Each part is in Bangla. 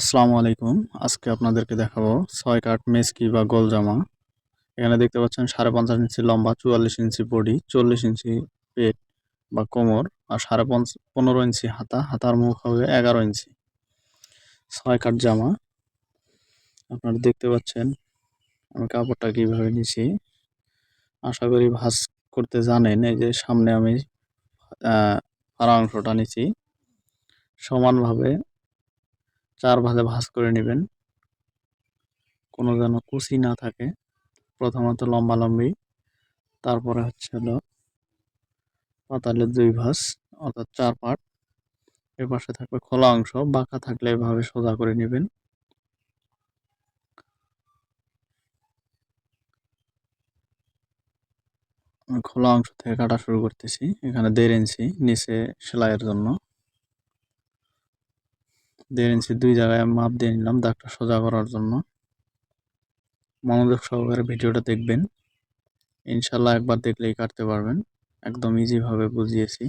আসসালামু আলাইকুম। আজকে আপনাদেরকে দেখাবো ছয় কাট মেসকি বা গোল জামা। এখানে দেখতে পাচ্ছেন সাড়ে পঞ্চাশ ইঞ্চি লম্বা, চুয়াল্লিশ ইঞ্চি বডি, চল্লিশ ইঞ্চি পেট বা কোমর আর সাড়ে পঞ্চ পনেরো ইঞ্চি হাতা। হাতার মুখ হবে এগারো ইঞ্চি। ছয় কাট জামা। আপনারা দেখতে পাচ্ছেন আমি কাপড়টা কীভাবে নিছি। আশা করি ভাঁজ করতে জানেন, এই যে সামনে আমি ফাড়া অংশটা নিছি। সমানভাবে চার ভাগে ভাঁজ করে নেবেন। কোনো যেন কুচি না থাকে। প্রথমত লম্বা লম্বি, তারপরে হচ্ছে হলো পাতালের দুই ভাঁজ, অর্থাৎ চার পাট। এ পাশে থাকবে খোলা অংশ, বাঁকা থাকলে এভাবে সোজা করে নেবেন। খোলা অংশ থেকে কাটা শুরু করতেছি, এখানে দেড় ইঞ্চি নিচে সেলাইয়ের জন্য। দেড় ইঞ্চি দুই জায়গায় মাপ দিয়ে নিলাম দাগটা সোজা করার জন্য। মনোযোগ সহকারে ভিডিওটা দেখবেন। ইনশাল্লাহ একবার দেখলেই কাটতে পারবেন। একদম ইজিভাবে বুঝিয়েছি।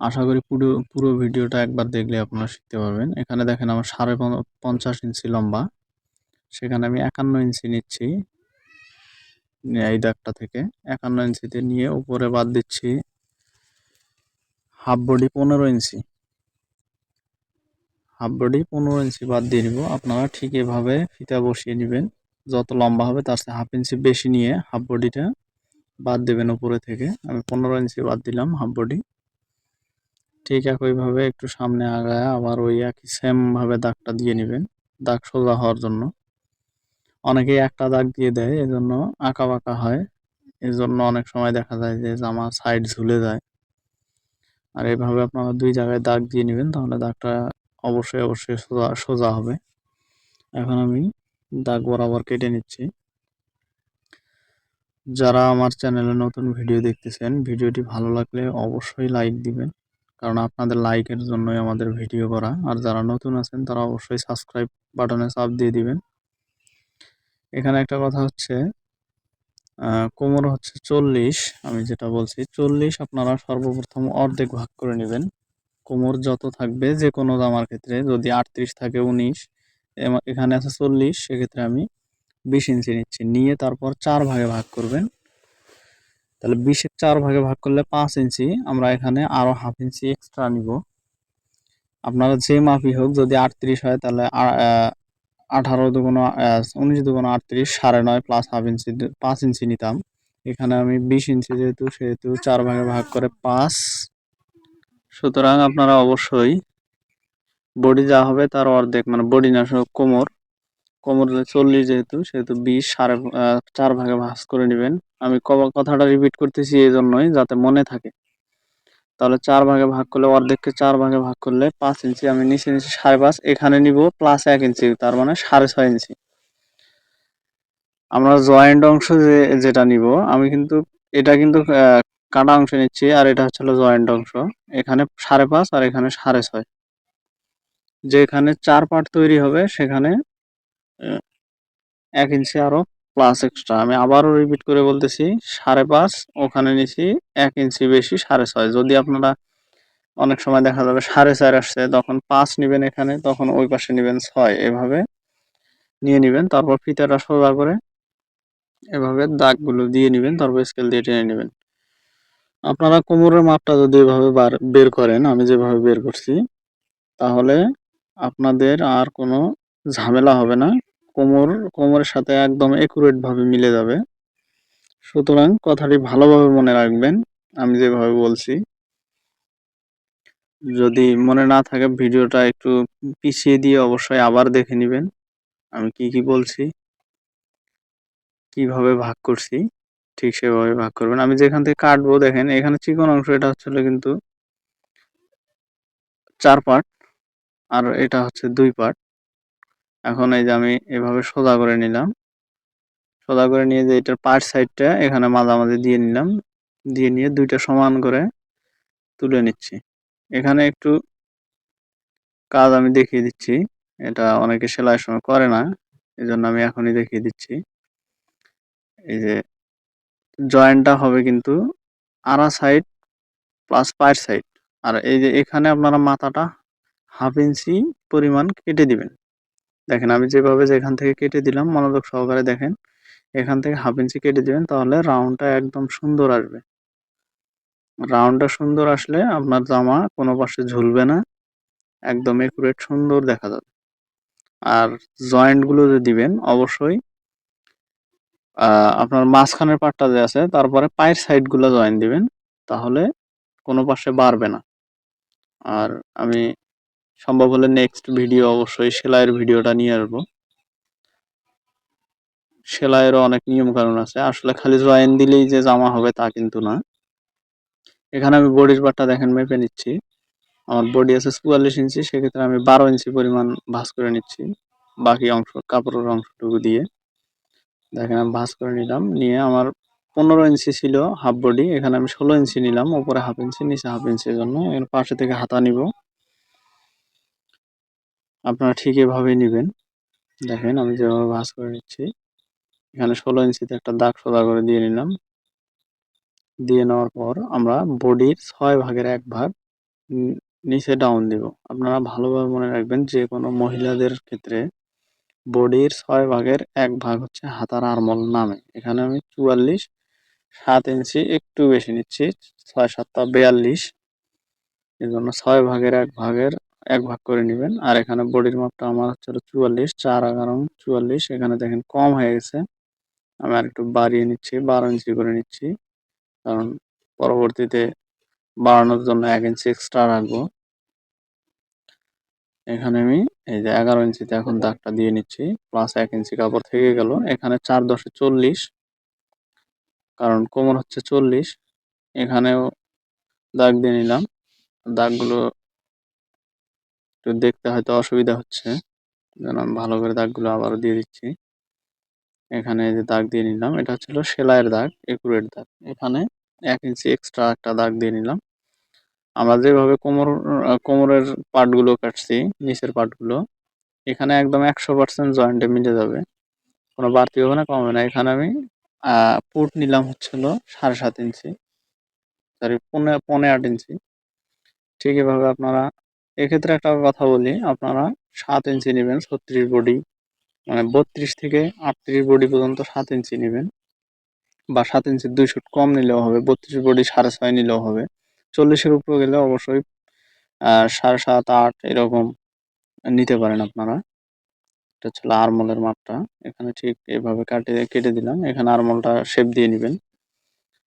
আশা করি পুরো পুরো ভিডিওটা একবার দেখলে আপনারা শিখতে পারবেন। এখানে দেখেন আমার সাড়ে পঞ্চাশ ইঞ্চি লম্বা। সেখানে আমি একান্ন ইঞ্চি নিচ্ছি। এই দাগটা থেকে একান্ন ইঞ্চিতে নিয়ে উপরে বাদ দিচ্ছি হাফ বডি পনেরো ইঞ্চি। হাফ বডি পনেরো ইঞ্চি বাদ দিয়ে নিব আপনারা ঠিক এভাবে ফিতা বসিয়ে নেবেন। যত লম্বা হবে তার সাথে হাফ ইঞ্চি বেশি নিয়ে হাফ বডিটা বাদ দেবেন উপরে থেকে। আমি পনেরো ইঞ্চি বাদ দিলাম হাফ বডি। ঠিক একইভাবে একটু সামনে আগায় আবার ওই একই সেমভাবে দাগটা দিয়ে নেবেন। দাগ সোজা হওয়ার জন্য। অনেকেই একটা দাগ দিয়ে দেয়, এজন্য আঁকা বাঁকা হয়। এজন্য অনেক সময় দেখা যায় যে জামা সাইড ঝুলে যায়। আর এভাবে আপনারা দুই জায়গায় দাগ দিয়ে নেবেন, তাহলে দাগটা অবশ্যই অবশ্যই সোজা সোজা হবে। এখন আমি দাগ বরাবর কেটে নিচ্ছি। যারা আমার চ্যানেলে নতুন ভিডিও দেখতেছেন, ভিডিওটি ভালো লাগলে অবশ্যই লাইক দিবেন, কারণ আপনাদের লাইকের জন্যই আমাদের ভিডিও করা। আর যারা নতুন আছেন, তারা অবশ্যই সাবস্ক্রাইব বাটনে চাপ দিয়ে দিবেন। এখানে একটা কথা হচ্ছে কোমর হচ্ছে চল্লিশ, আমি যেটা বলছি চল্লিশ আপনারা সর্বপ্রথম অর্ধেক ভাগ করে নেবেন। কোমর যত থাকবে যে কোনো জামার ক্ষেত্রে, যদি আটত্রিশ থাকে উনিশ এখানে আছে চল্লিশ, সেক্ষেত্রে আমি বিশ ইঞ্চি নিচ্ছি। নিয়ে তারপর চার ভাগে ভাগ করবেন। তাহলে বিশের চার ভাগে ভাগ করলে পাঁচ ইঞ্চি, আমরা এখানে আরও হাফ ইঞ্চি এক্সট্রা নিব। আপনারা যে মাপই হোক, যদি আটত্রিশ হয় তাহলে আঠারো দুগুণ উনিশ দুগুণ আটত্রিশ, সাড়ে নয় প্লাস হাফ ইঞ্চি পাঁচ ইঞ্চি নিতাম। এখানে আমি বিশ ইঞ্চি যেহেতু, সেহেতু চার ভাগে ভাগ করে পাঁচ। সুতরাং আপনারা অবশ্যই বডি যা হবে তার অর্ধেক মানে বডি না কোমর কোমর চল্লিশ যেহেতু, সেহেতু বিশ, সাড়ে চার ভাগে ভাগ করে নেবেন। আমি কথাটা রিপিট করতেছি এই জন্যই, যাতে মনে থাকে। তাহলে চার ভাগে ভাগ করলে অর্ধেককে চার ভাগে ভাগ করলে পাঁচ ইঞ্চি, আমি নিচে নিচে সাড়ে পাঁচ, এখানে নিব প্লাস এক ইঞ্চি, তার মানে সাড়ে ছয় ইঞ্চি। আমরা জয়েন্ট অংশ যে, যেটা নিব, আমি কিন্তু এটা কিন্তু কাটা অংশ নিচ্ছি, আর এটা হচ্ছে জয়েন্ট অংশ। এখানে সাড়ে পাঁচ আর এখানে সাড়ে ছয়। যেখানে চার পার্ট তৈরি হবে, সেখানে এক ইঞ্চি আরও প্লাস এক্সট্রা আমি আবারও রিপিট করে বলতেছি, সাড়ে পাঁচ, ওখানে নিছি এক ইঞ্চি বেশি, সাড়ে ছয়। যদি আপনারা অনেক সময় দেখা যাবে সাড়ে চার আসছে, তখন পাঁচ নেবেন এখানে, তখন ওই পাশে নেবেন ছয়। এভাবে নিয়ে নেবেন, তারপর ফিতাটা সোজা করে এভাবে দাগগুলো দিয়ে নেবেন, তারপর স্কেল দিয়ে টেনে নেবেন। আপনারা কোমরের মাপটা যদি এভাবে বের করেন, আমি যেভাবে বের করছি, তাহলে আপনাদের আর কোনো ঝামেলা হবে না। কোমর, কোমরের সাথে একদম ভাবে মিলে যাবে। সুতরাং কথাটি ভালোভাবে মনে রাখবেন, আমি যেভাবে বলছি। যদি মনে না থাকে ভিডিওটা একটু পিছিয়ে দিয়ে অবশ্যই আবার দেখে নেবেন, আমি কি কি বলছি, কীভাবে ভাগ করছি, ঠিক সেভাবে ভাগ করবেন। আমি যেখান থেকে কাটবো, দেখেন এখানে চিকন অংশ, এটা হচ্ছে কিন্তু চার পার্ট আর এটা হচ্ছে দুই পার্ট এখন এই যে আমি এভাবে সোজা করে নিলাম। সোজা করে নিয়ে যে এটার পার্ট সাইডটা এখানে মাঝামাঝি দিয়ে নিলাম। দিয়ে নিয়ে দুইটা সমান করে তুলে নিচ্ছি। এখানে একটু কাজ আমি দেখিয়ে দিচ্ছি। এটা অনেকে সেলাই সময় করে না এই জন্য আমি এখনই দেখিয়ে দিচ্ছি। এই যে জয়েন্টটা হবে কিন্তু আড়া সাইড প্লাস পায়ের সাইড। আর এই যে এখানে আপনারা মাথাটা হাফ ইঞ্চি পরিমাণ কেটে দিবেন। দেখেন, আমি যেভাবে যেখান থেকে কেটে দিলাম, মনোযোগ সহকারে দেখেন, এখান থেকে হাফ ইঞ্চি কেটে দিবেন, তাহলে রাউন্ডটা একদম সুন্দর আসবে। রাউন্ডটা সুন্দর আসলে আপনার জামা কোনো পাশে ঝুলবে না, একদম একুরেট সুন্দর দেখা যাবে। আর জয়েন্টগুলো যে দিবেন, অবশ্যই আপনার মাঝখানের পাটটা যে আছে, তারপরে পায়ের সাইডগুলো জয়েন দিবেন, তাহলে কোনো পাশে বাড়বে না। আর আমি সম্ভব হলে নেক্সট ভিডিও অবশ্যই সেলাইয়ের ভিডিওটা নিয়ে আসব। সেলাইয়েরও অনেক নিয়ম কানুন আছে। আসলে খালি জয়েন দিলেই যে জামা হবে তা কিন্তু না। এখানে আমি বডির পাটটা দেখেন, মেপে নিচ্ছি। আমার বডি আছে চুয়াল্লিশ ইঞ্চি, সেক্ষেত্রে আমি বারো ইঞ্চি পরিমাণ ভাঁজ করে নিচ্ছি। বাকি অংশ, কাপড়ের অংশটুকু দিয়ে। দেখেন, আমি ভাঁজ করে নিলাম। নিয়ে আমার পনেরো ইঞ্চি ছিল হাফ বডি এখানে আমি ষোলো ইঞ্চি নিলাম। উপরে হাফ ইঞ্চি, নিচে হাফ ইঞ্চির জন্য। এর পাশে থেকে হাতা নিব। আপনারা ঠিক এভাবেই নেবেন। দেখেন আমি যেভাবে ভাঁজ করে নিচ্ছি। এখানে ষোলো ইঞ্চিতে একটা দাগ সোজা করে দিয়ে নিলাম। দিয়ে নেওয়ার পর আমরা বডির ছয় ভাগের এক ভাগ নিচে ডাউন দিব। আপনারা ভালোভাবে মনে রাখবেন যে কোনো মহিলাদের ক্ষেত্রে বডির ছয় ভাগের এক ভাগ হচ্ছে হাতার আরমল নামে। এখানে আমি চুয়াল্লিশ, সাত ইঞ্চি একটু বেশি নিচ্ছি, ছয় সাতটা বেয়াল্লিশ। এই জন্য ছয় ভাগের এক ভাগের এক ভাগ করে নেবেন। আর এখানে বডির মাপটা আমার হচ্ছে চুয়াল্লিশ, চার এগারো চুয়াল্লিশ। এখানে দেখেন কম হয়ে গেছে। আমি আর একটু বাড়িয়ে নিচ্ছি, বারো ইঞ্চি করে নিচ্ছি। কারণ পরবর্তীতে বাড়ানোর জন্য এক ইঞ্চি এক্সট্রা রাখব। এখানে আমি এই যে এগারো ইঞ্চিতে এখন দাগটা দিয়ে নিচ্ছি। প্লাস এক ইঞ্চি কাপড় থেকে গেল। এখানে চার দশে চল্লিশ। কারণ কোমর হচ্ছে চল্লিশ। এখানেও দাগ দিয়ে নিলাম। দাগগুলো একটু দেখতে হয়তো অসুবিধা হচ্ছে। যেন ভালো করে দাগগুলো আবারও দিয়ে দিচ্ছি। এখানে যে দাগ দিয়ে নিলাম, এটা হচ্ছিল সেলাইয়ের দাগ, একুরেট দাগ। এখানে এক ইঞ্চি এক্সট্রা একটা দাগ দিয়ে নিলাম। আমরা যেভাবে কোমর, কোমরের পার্টগুলো কাটছি, নিচের পার্টগুলো এখানে একদম একশো পার্সেন্ট জয়েন্টে মিলে যাবে। কোনো বাড়তি হবে না, কমবে না। এখানে আমি পুট নিলাম হচ্ছিল সাড়ে সাত ইঞ্চি সরি পনে পনে আট ইঞ্চি। ঠিক এভাবে আপনারা এক্ষেত্রে একটা কথা বলি, আপনারা সাত ইঞ্চি নেবেন ছত্রিশ বডি মানে বত্রিশ থেকে আটত্রিশ বডি পর্যন্ত সাত ইঞ্চি নেবেন বা সাত ইঞ্চির দুই শুট কম নিলেও হবে, বত্রিশ বডি সাড়ে ছয় নিলেও হবে। চল্লিশের উপরে গেলে অবশ্যই সাড়ে সাত, আট এরকম নিতে পারেন আপনারা। এটা হচ্ছে আরমলের মাপটা, এখানে ঠিক এভাবে কাটে, কেটে দিলাম, এখানে আরমলটা শেপ দিয়ে নেবেন।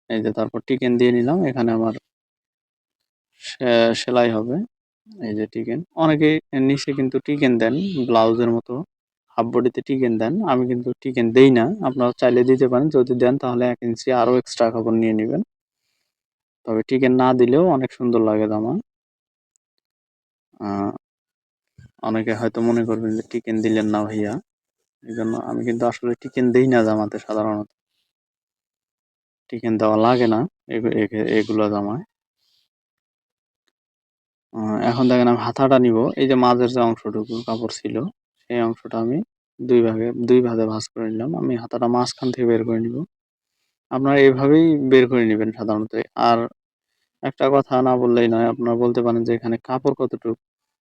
এই যে তারপর টিকেন দিয়ে নিলাম, এখানে আমার সেলাই হবে। এই যে টিকেন। অনেকে নিচে কিন্তু টিকেন দেন, ব্লাউজের মতো হাফ বডিতে টিকেন দেন। আমি কিন্তু টিকেন দেই না। আপনারা চাইলে দিতে পারেন। যদি দেন তাহলে এক ইঞ্চি আরও এক্সট্রা কাপড় নিয়ে নেবেন। তবে টিকেন না দিলেও অনেক সুন্দর লাগে জামা। অনেকে হয়তো মনে করবেন যে টিকেন দিলেন না ভাইয়া। এই জন্য আমি কিন্তু আসলে টিকেন দিই না জামাতে সাধারণত। টিকেন দেওয়া লাগে না এগুলো জামায়। এখন দেখেন আমি হাতাটা নিব। এই যে মাঝের যে অংশটুকু কাপড় ছিল, সেই অংশটা আমি দুই ভাগে দুই ভাগে ভাঁজ করে নিলাম। আমি হাতাটা মাঝখান থেকে বের করে নিব। আপনারা এইভাবেই বের করে নেবেন সাধারণত। আর একটা কথা না বললেই নয়, আপনারা বলতে পারেন যে এখানে কাপড় কতটুকু?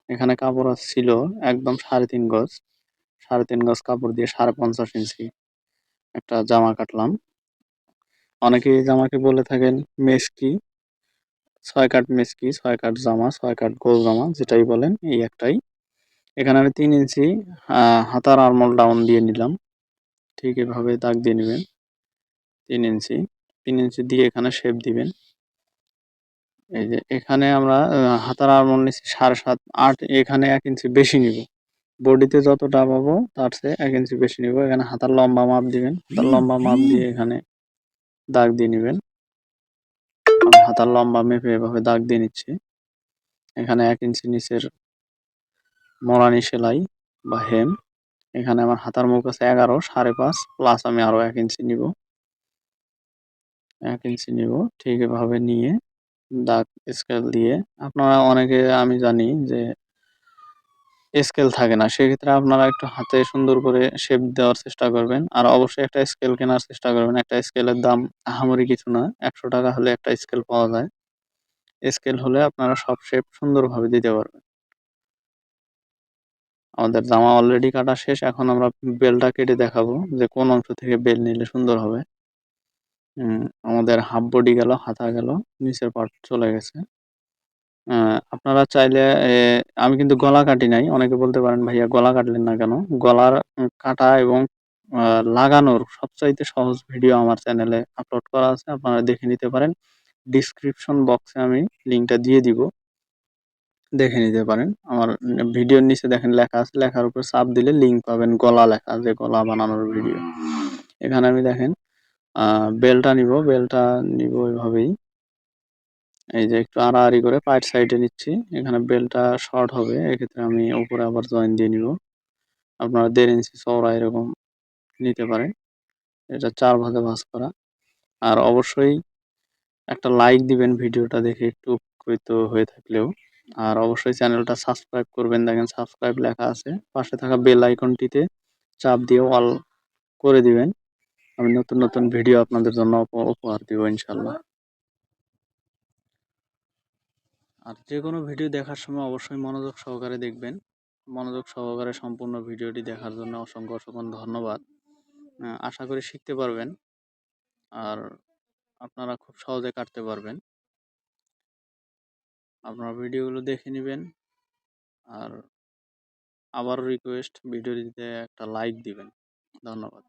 এখানে কাপড় ছিল একদম সাড়ে তিন গজ। সাড়ে তিন গজ কাপড় দিয়ে সাড়ে পঞ্চাশ ইঞ্চি একটা জামা কাটলাম। অনেকে জামাকে বলে থাকেন, মেসকি। ছয় কাট মেসকি ছয় কাট জামা ছয় কাট গোল জামা, যেটাই বলেন, এই একটাই। এখানে আমি তিন ইঞ্চি হাতার আরমল ডাউন দিয়ে নিলাম। ঠিক এভাবে দাগ দিয়ে নেবেন। তিন ইঞ্চি। তিন ইঞ্চি দিয়ে এখানে শেপ দিবেন। এই যে এখানে আমরা হাতার আরমল নিচ্ছি সাড়ে সাত, আট, এখানে এক ইঞ্চি বেশি নিব। বডিতে যতটা পাবো, তার চেয়ে এক ইঞ্চি বেশি নিব। এখানে হাতার লম্বা মাপ দিবেন। হাতার লম্বা মাপ দিয়ে এখানে দাগ দিয়ে নেবেন। হাতার লম্বা মেপে এভাবে দাগ দিয়ে নিচ্ছি। এখানে এক ইঞ্চি নিচের মরানি সেলাই বা হেম। এখানে আমার হাতার মুখ আছে এগারো, সাড়ে পাঁচ প্লাস আমি আরও এক ইঞ্চি নিব। এক ইঞ্চি নিব, ঠিক এভাবে নিয়ে দাগ স্কেল দিয়ে। আপনারা অনেকে আমি জানি যে স্কেল থাকে না। সেক্ষেত্রে আপনারা একটু হাতে সুন্দর করে শেপ দেওয়ার চেষ্টা করবেন। আর অবশ্যই একটা স্কেল কেনার চেষ্টা করবেন। একটা স্কেলের দাম আহামরি কিছু না। একশো টাকা হলে একটা স্কেল পাওয়া যায়। স্কেল হলে আপনারা সব শেপ সুন্দরভাবে দিতে পারবেন। আমাদের জামা অলরেডি কাটা শেষ। এখন আমরা বেলটা কেটে দেখাবো যে কোন অংশ থেকে বেল নিলে সুন্দর হবে। আমাদের হাফ বডি গেল, হাতা গেল, নিচের পার্ট চলে গেছে। আপনারা চাইলে এ, আমি কিন্তু গলা কাটি নাই। অনেকে বলতে পারেন ভাইয়া গলা কাটলেন না কেন? গলার কাটা এবং আহ, লাগানোর সবচাইতে সহজ ভিডিও আমার চ্যানেলে আপলোড করা আছে। আপনারা দেখে নিতে পারেন। ডিসক্রিপশন বক্সে আমি লিঙ্কটা দিয়ে দিব। দেখে নিতে পারেন। আমার ভিডিওর নিচে দেখেন লেখা আছে। লেখার উপর চাপ দিলে লিঙ্ক পাবেন গলা লেখা যে গলা বানানোর ভিডিও। এখানে আমি দেখেন আহ, বেলটা নিব। বেলটা নিব ওইভাবেই এই যে একটু আড়াআড়ি করে পায়ের সাইডে নিচ্ছি, এখানে বেলটা শর্ট হবে, এক্ষেত্রে আমি উপরে আবার জয়েন দিয়ে নিব। আপনারা দেড় ইঞ্চি চওড়া এরকম নিতে পারেন, এটা চার ভাগে ভাঁজ করা। আর অবশ্যই একটা লাইক দিবেন ভিডিওটা দেখে একটু উপকৃত হয়ে থাকলেও। আর অবশ্যই চ্যানেলটা সাবস্ক্রাইব করবেন, দেখেন সাবস্ক্রাইব লেখা আছে। পাশে থাকা বেল আইকনটিতে চাপ দিয়ে অল করে দিবেন। আমি নতুন নতুন ভিডিও আপনাদের জন্য উপ- উপহার দিব ইনশাল্লাহ আর যে কোনো ভিডিও দেখার সময় অবশ্যই মনোযোগ সহকারে দেখবেন। মনোযোগ সহকারে সম্পূর্ণ ভিডিওটি দেখার জন্য অসংখ্য অসংখ্য ধন্যবাদ। আশা করি শিখতে পারবেন আর আপনারা খুব সহজে কাটতে পারবেন। আপনারা ভিডিওগুলো দেখে নেবেন আর আবার রিকোয়েস্ট ভিডিওটিতে একটা লাইক দিবেন। ধন্যবাদ।